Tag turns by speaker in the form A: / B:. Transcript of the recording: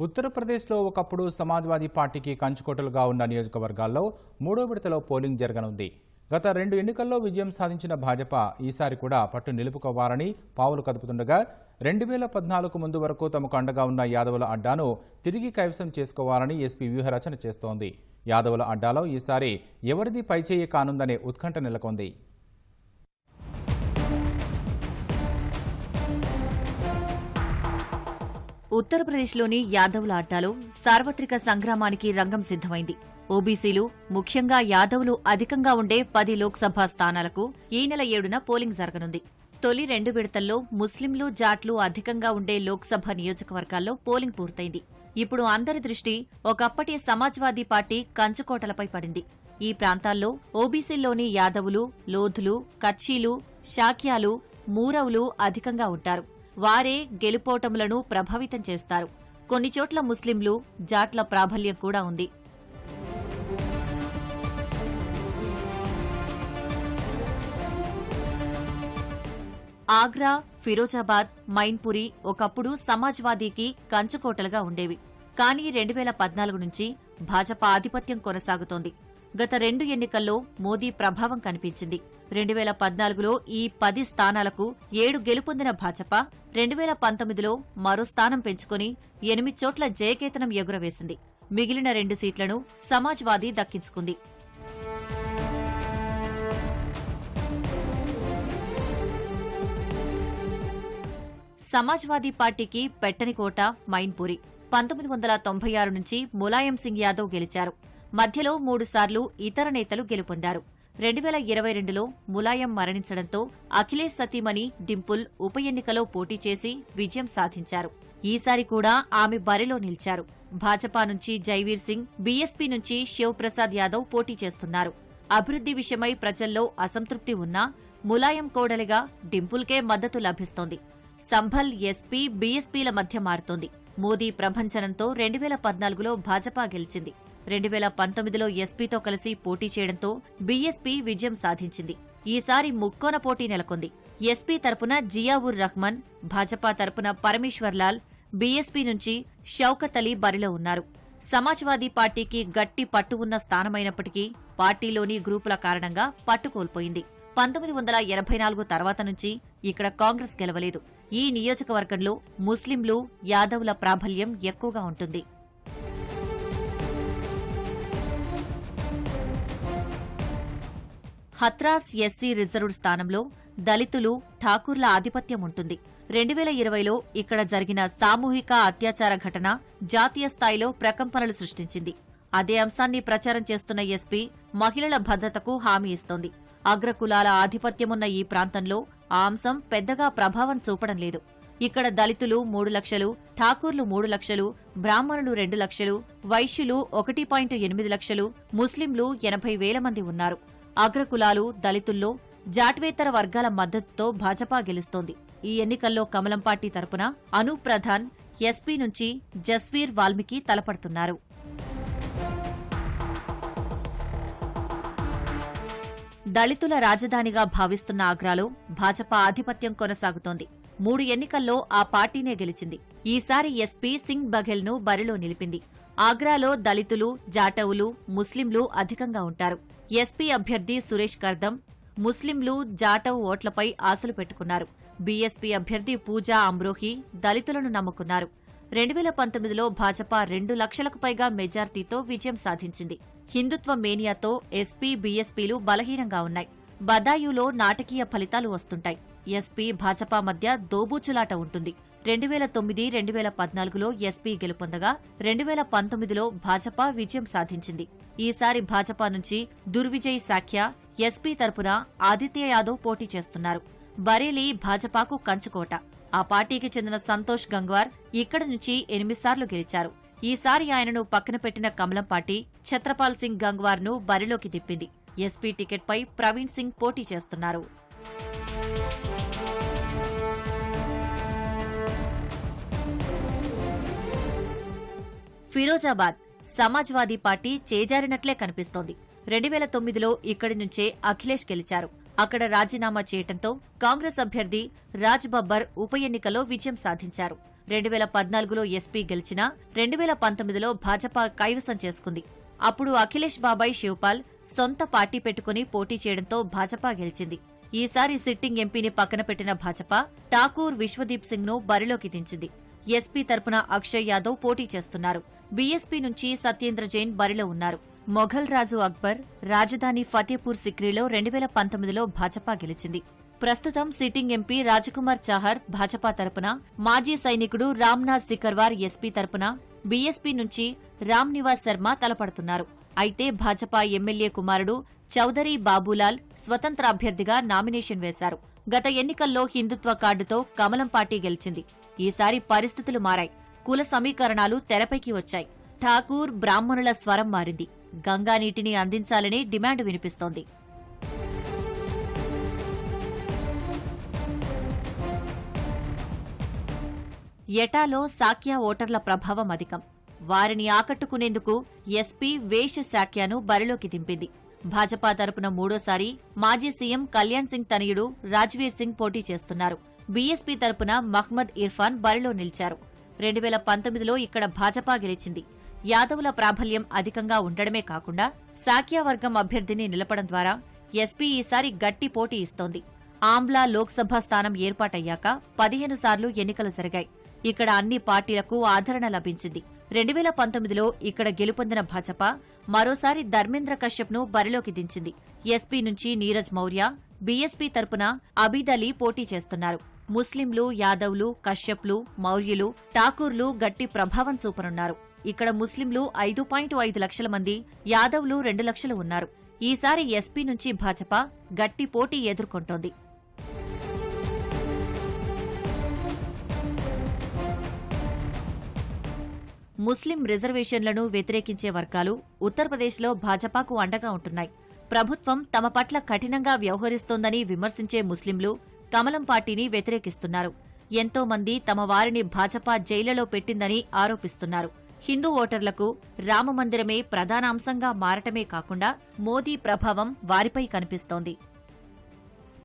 A: ఉత్తరప్రదేశ్లో ఒకప్పుడు సమాజ్వాదీ పార్టీకి కంచుకోటలుగా ఉన్న నియోజకవర్గాల్లో మూడో విడతలో పోలింగ్ జరగనుంది. గత రెండు ఎన్నికల్లో విజయం సాధించిన భాజపా ఈసారి కూడా పట్టు నిలుపుకోవాలని పావులు కదుపుతుండగా రెండు వేల పద్నాలుగు ముందు వరకు తమకు అండగా ఉన్న యాదవుల అడ్డాను తిరిగి కైవసం చేసుకోవాలని ఎస్పీ వ్యూహరచన చేస్తోంది. యాదవుల అడ్డాలో ఈసారి ఎవరిది పైచేయి కానుందనే ఉత్కంఠ నెలకొంది.
B: ఉత్తరప్రదేశ్లోని యాదవుల అడ్డాలో సార్వత్రిక సంగ్రామానికి రంగం సిద్ధమైంది. ఓబీసీలు ముఖ్యంగా యాదవులు అధికంగా ఉండే పది లోక్సభ స్థానాలకు ఈ నెల ఏడున పోలింగ్ జరగనుంది. తొలి రెండు విడతల్లో ముస్లింలు జాట్లు అధికంగా ఉండే లోక్సభ నియోజకవర్గాల్లో పోలింగ్ పూర్తయింది. ఇప్పుడు అందరి దృష్టి ఒకప్పటి సమాజ్వాదీ పార్టీ కంచుకోటలపై పడింది. ఈ ప్రాంతాల్లో ఓబీసీల్లోని యాదవులు లోధులు కచ్చీలు షాక్యాలు మూరవులు అధికంగా ఉంటారు. వారే గెలుపోటములను ప్రభావితం చేస్తారు. కొన్ని చోట్ల ముస్లింలు జాట్ల ప్రాబల్యం కూడా ఉంది. ఆగ్రా ఫిరోజాబాద్ మైన్పురి ఒకప్పుడు సమాజ్వాదీకి కంచుకోటలుగా ఉండేవి. కానీ రెండు వేల పద్నాలుగు నుంచి భాజపా ఆధిపత్యం కొనసాగుతోంది. గత రెండు ఎన్నికల్లో మోదీ ప్రభావం కనిపించింది. రెండు వేల పద్నాలుగులో ఈ పది స్థానాలకు ఏడు గెలుపొందిన భాజపా రెండు వేల పంతొమ్మిదిలో మరో స్థానం పెంచుకుని ఎనిమిది చోట్ల జయకేతనం ఎగురవేసింది. మిగిలిన రెండు సీట్లను సమాజ్వాదీ దక్కించుకుంది. సమాజ్వాదీ పార్టీకి పెట్టని కోట మైన్పురి. పంతొమ్మిది వందల తొంభై ఆరు నుంచి ములాయం సింగ్ యాదవ్ గెలిచారు. మధ్యలో మూడుసార్లు ఇతర నేతలు గెలుపొందారు. రెండు వేల ఇరవై రెండులో ములాయం మరణించడంతో అఖిలేష్ సతీమణి డింపుల్ ఉప ఎన్నికలో పోటీ చేసి విజయం సాధించారు. ఈసారి కూడా ఆమె బరిలో నిలిచారు. భాజపా నుంచి జైవీర్ సింగ్ బీఎస్పీ నుంచి శివ్ ప్రసాద్ యాదవ్ పోటీ చేస్తున్నారు. అభివృద్ధి విషయమై ప్రజల్లో అసంతృప్తి ఉన్నా ములాయం కోడలిగా డింపుల్కే మద్దతు లభిస్తోంది. సంభల్ ఎస్పీ బీఎస్పీల మధ్య మారుతోంది. మోదీ ప్రభంచనంతో రెండు వేల పద్నాలుగులో భాజపా గెలిచింది. రెండు వేల పంతొమ్మిదిలో ఎస్పీతో కలిసి పోటీ చేయడంతో బీఎస్పీ విజయం సాధించింది. ఈసారి ముక్కోన పోటీ నెలకొంది. ఎస్పీ తరపున జియావుర్ రహ్మాన్ భాజపా తరపున పరమేశ్వర్ లాల్ బీఎస్పీ నుంచి షౌకత్ అలీ బరిలో ఉన్నారు. సమాజ్వాదీ పార్టీకి గట్టి పట్టు ఉన్న స్థానమైనప్పటికీ పార్టీలోని గ్రూపుల కారణంగా పట్టు కోల్పోయింది. పంతొమ్మిది వందల ఎనభై నాలుగు తర్వాత నుంచి ఇక్కడ కాంగ్రెస్ గెలవలేదు. ఈ నియోజకవర్గంలో ముస్లింలు యాదవుల ప్రాబల్యం ఎక్కువగా ఉంటుంది. హత్రాస్ ఎస్సీ రిజర్వ్డ్ స్థానంలో దళితులు ఠాకూర్ల ఆధిపత్యం ఉంటుంది రెండు వేల ఇరవైలో ఇక్కడ జరిగిన సామూహిక అత్యాచార ఘటన జాతీయ స్థాయిలో ప్రకంపనలు సృష్టించింది. అదే అంశాన్ని ప్రచారం చేస్తున్న ఎస్పీ మహిళల భద్రతకు హామీ ఇస్తోంది. అగ్రకులాల ఆధిపత్యమున్న ఈ ప్రాంతంలో ఆ అంశం పెద్దగా ప్రభావం చూపడం లేదు. ఇక్కడ దళితులు మూడు లక్షలు ఠాకూర్లు మూడు లక్షలు బ్రాహ్మణులు రెండు లక్షలు వైశ్యులు ఒకటి పాయింట్ ఎనిమిది లక్షలు ముస్లింలు ఎనభై వేల మంది ఉన్నారు. అగ్రకులాలు దళితుల్లో జాట్వేతర వర్గాల మద్దతుతో భాజపా గెలుస్తోంది. ఈ ఎన్నికల్లో కమలం పార్టీ తరపున అనూప్ ప్రధాన్ ఎస్పీ నుంచి జస్వీర్ వాల్మీకి తలపడుతున్నారు. దళితుల రాజధానిగా భావిస్తున్న ఆగ్రాలో భాజపా ఆధిపత్యం కొనసాగుతోంది. మూడు ఎన్నికల్లో ఆ పార్టీనే గెలిచింది. ఈసారి ఎస్పీ సింగ్ బఘెల్ను బరిలో నిలిపింది. ఆగ్రాలో దళితులు జాటవులు ముస్లింలు అధికంగా ఉంటారు. ఎస్పీ అభ్యర్థి సురేష్ కర్దం ముస్లింలు జాటవ్ ఓట్లపై ఆశలు పెట్టుకున్నారు. బీఎస్పీ అభ్యర్థి పూజా అమ్రోహి దళితులను నమ్ముకున్నారు. రెండు వేల పంతొమ్మిదిలో భాజపా రెండు లక్షలకు పైగా మెజార్టీతో విజయం సాధించింది. హిందుత్వ మేనియాతో ఎస్పీ బీఎస్పీలు బలహీనంగా ఉన్నాయి. బదాయులో నాటకీయ ఫలితాలు వస్తుంటాయి. ఎస్పీ భాజపా మధ్య దోబూచులాట ఉంటుంది. రెండు వేల తొమ్మిది రెండు వేల పద్నాలుగులో ఎస్పీ గెలుపొందగా రెండు వేల పంతొమ్మిదిలో భాజపా విజయం సాధించింది. ఈసారి భాజపా నుంచి దుర్విజయ్ సాఖ్య ఎస్పీ తరపున ఆదిత్య యాదవ్ పోటీ చేస్తున్నారు. బరేలీ భాజపాకు కంచుకోట. ఆ పార్టీకి చెందిన సంతోష్ గంగ్వార్ ఇక్కడ నుంచి ఎనిమిదిసార్లు గెలిచారు. ఈసారి ఆయనను పక్కన పెట్టిన కమలం పార్టీ ఛత్రపాల్ సింగ్ గంగ్వార్ను బరిలోకి తిప్పింది. ఎస్పీ టికెట్పై ప్రవీణ్ సింగ్ పోటీ చేస్తున్నారు. ఫిరోజాబాద్ సమాజ్వాదీ పార్టీ చేజారినట్లే కనిపిస్తోంది. రెండు వేల తొమ్మిదిలో ఇక్కడి నుంచే అఖిలేష్ గెలిచారు. అక్కడ రాజీనామా చేయటంతో కాంగ్రెస్ అభ్యర్థి రాజ్ బబ్బర్ ఉప ఎన్నికలో విజయం సాధించారు. రెండు వేల పద్నాలుగులో ఎస్పీ గెలిచినా రెండు వేల పంతొమ్మిదిలో భాజపా కైవసం చేసుకుంది. అప్పుడు అఖిలేష్ బాబాయ్ శివపాల్ సొంత పార్టీ పెట్టుకుని పోటీ చేయడంతో భాజపా గెలిచింది. ఈసారి సిట్టింగ్ ఎంపీని పక్కన పెట్టిన భాజపా ఠాకూర్ విశ్వదీప్ సింగ్ను బరిలోకి దించింది. ఎస్పీ తరపున అక్షయ్ యాదవ్ పోటీ చేస్తున్నారు. బీఎస్పీ నుంచి సత్యేంద్ర జైన్ బరిలో ఉన్నారు. మొఘల్ రాజు అక్బర్ రాజధాని ఫతేపూర్ సిక్రీలో రెండు వేల పంతొమ్మిదిలో భాజపా గెలిచింది. ప్రస్తుతం సిట్టింగ్ ఎంపీ రాజకుమార్ చాహర్ భాజపా తరపున మాజీ సైనికుడు రామ్నాథ్ సికర్వార్ ఎస్పీ తరపున బీఎస్పీ నుంచి రామ్ నివాస్ శర్మ తలపడుతున్నారు. అయితే భాజపా ఎమ్మెల్యే కుమారుడు చౌదరి బాబులాల్ స్వతంత్ర అభ్యర్థిగా నామినేషన్ వేశారు. గత ఎన్నికల్లో హిందుత్వ కార్డుతో కమలం పార్టీ గెలిచింది. ఈసారి పరిస్థితులు మారాయి. కుల సమీకరణాలు తెరపైకి వచ్చాయి. ఠాకూర్ బ్రాహ్మణుల స్వరం మారింది. గంగా నీటిని అందించాలని డిమాండ్ వినిపిస్తోంది. ఎటాలో సాక్యా ఓటర్ల ప్రభావం అధికం. వారిని ఆకట్టుకునేందుకు ఎస్పీ వేష్ సాక్యాను బరిలోకి దింపింది. భాజపా తరపున మూడోసారి మాజీ సీఎం కళ్యాణ్ సింగ్ తనయుడు రాజ్వీర్ సింగ్ పోటీ చేస్తున్నారు. బీఎస్పీ తరపున మహ్మద్ ఇర్ఫాన్ బరిలో నిలిచారు. రెండు వేల పంతొమ్మిదిలో ఇక్కడ భాజపా గెలిచింది. యాదవుల ప్రాబల్యం అధికంగా ఉండడమే కాకుండా సాక్యావర్గం అభ్యర్థిని నిలపడం ద్వారా ఎస్పీ ఈసారి గట్టి పోటీ ఇస్తోంది. ఆమ్లా లోక్సభ స్థానం ఏర్పాటయ్యాక పదిహేను సార్లు ఎన్నికలు జరిగాయి. ఇక్కడ అన్ని పార్టీలకు ఆదరణ లభించింది. రెండు వేల పంతొమ్మిదిలో ఇక్కడ గెలుపొందిన భాజపా మరోసారి ధర్మేంద్ర కశ్యప్ను బరిలోకి దించింది. ఎస్పీ నుంచి నీరజ్ మౌర్య బీఎస్పీ తరపున అబీద్ అలీ పోటీ చేస్తున్నారు. ముస్లింలు యాదవ్లు కశ్యప్లు మౌర్యులు ఠాకూర్లు గట్టి ప్రభావం చూపనున్నారు. ఇక్కడ ముస్లింలు ఐదు పాయింట్ ఐదు లక్షల మంది యాదవ్లు రెండు లక్షలు ఉన్నారు. ఈసారి ఎస్పీ నుంచి భాజపా గట్టి పోటీ ఎదుర్కొంటోంది. ముస్లిం రిజర్వేషన్లను వ్యతిరేకించే వర్గాలు ఉత్తరప్రదేశ్లో భాజపాకు అండగా ఉంటున్నాయి. ప్రభుత్వం తమ పట్ల కఠినంగా వ్యవహరిస్తోందని విమర్శించే ముస్లింలు కమలం పార్టీని వ్యతిరేకిస్తున్నారు. ఎంతో మంది తమ వారిని భాజపా జైళ్ళలో పెట్టిందని ఆరోపిస్తున్నారు. హిందూ ఓటర్లకు రామమందిరమే ప్రధానాంశంగా మారటమే కాకుండా మోదీ ప్రభావం వారిపై కనిపిస్తోంది.